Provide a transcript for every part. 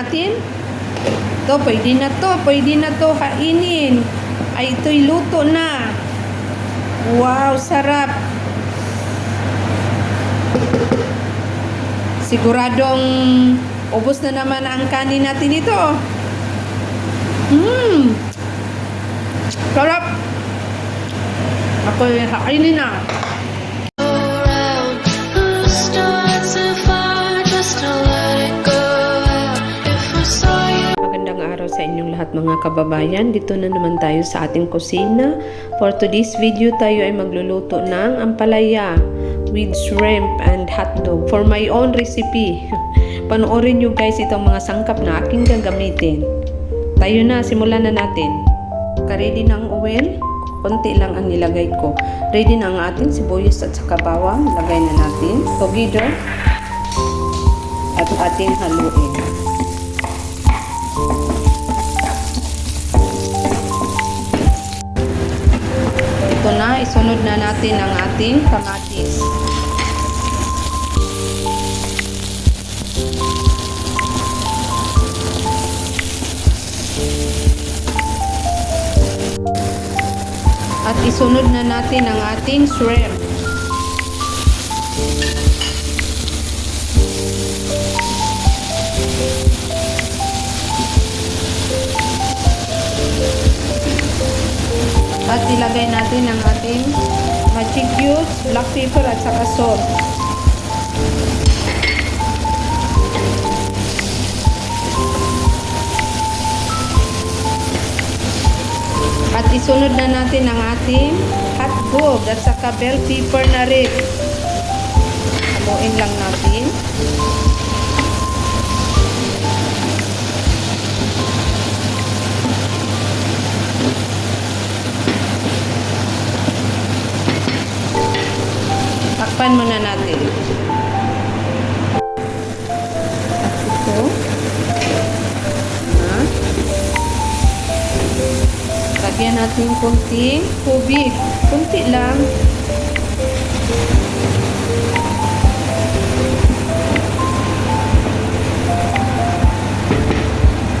natin. To, pwede na to. Pwede na to kainin. Ay, ito'y luto na. Wow, sarap. Siguradong ubos na naman ang kanin natin ito. Mmm. Sarap. Ako, kainin na. Mga kababayan. Dito na naman tayo sa ating kusina. For today's video tayo ay magluluto ng ampalaya with shrimp and hotdog for my own recipe. Panoorin nyo guys itong mga sangkap na aking gagamitin. Tayo na, simulan na natin. Ka-ready ng oil. Konti lang ang nilagay ko. Ready na ang ating sibuyas at saka bawang. Lagay na natin. Togido. At ating haluin. Isunod na natin ang ating kamatis. At isunod na natin ang ating shrimp. At ilagay natin ang ating magic cubes, black pepper at saka salt. At isunod na natin ang ating hotdog at saka bell pepper na rin. Haluin lang natin. Takpan muna natin. At ito. Na. Lagyan natin kunting tubig. Kunti lang.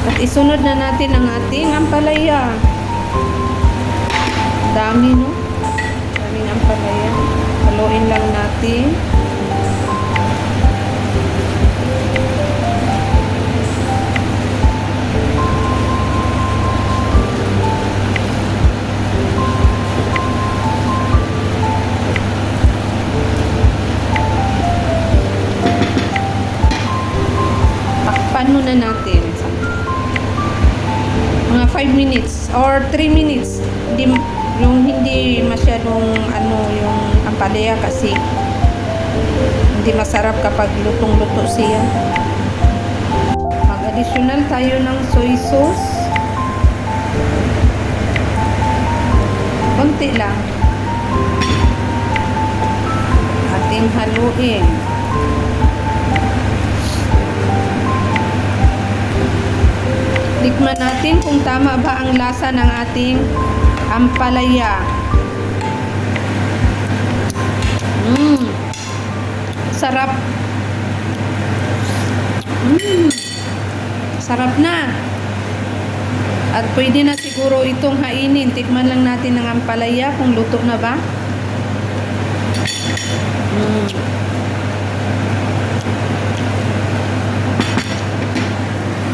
At isunod na natin ang ating ampalaya. Dami, no? Daming ampalaya. Haluin lang natin. Takpan muna natin. Mga 5 minutes or 3 minutes. Hindi, yung hindi masyadong ano yung ampalaya kasi hindi masarap kapag lutong-luto siya. Mag-additional tayo ng soy sauce. Konti lang. Ating haluin. Tikman natin kung tama ba ang lasa ng ating ampalaya. Mmm. Sarap. Mmm. Sarap na. At pwede na siguro itong hainin. Tikman lang natin ang ampalaya kung luto na ba. Mmm.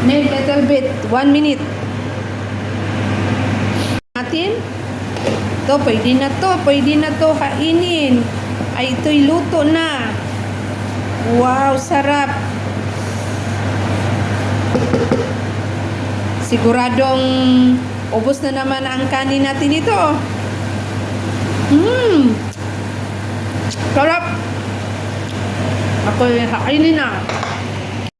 Need little bit. One minute. Natin. To, pwede na to. Pwede na to kainin. Ay, ito'y luto na. Wow, sarap. Siguradong ubos na naman ang kanin natin ito. Mmm. Sarap. Ako, kainin na.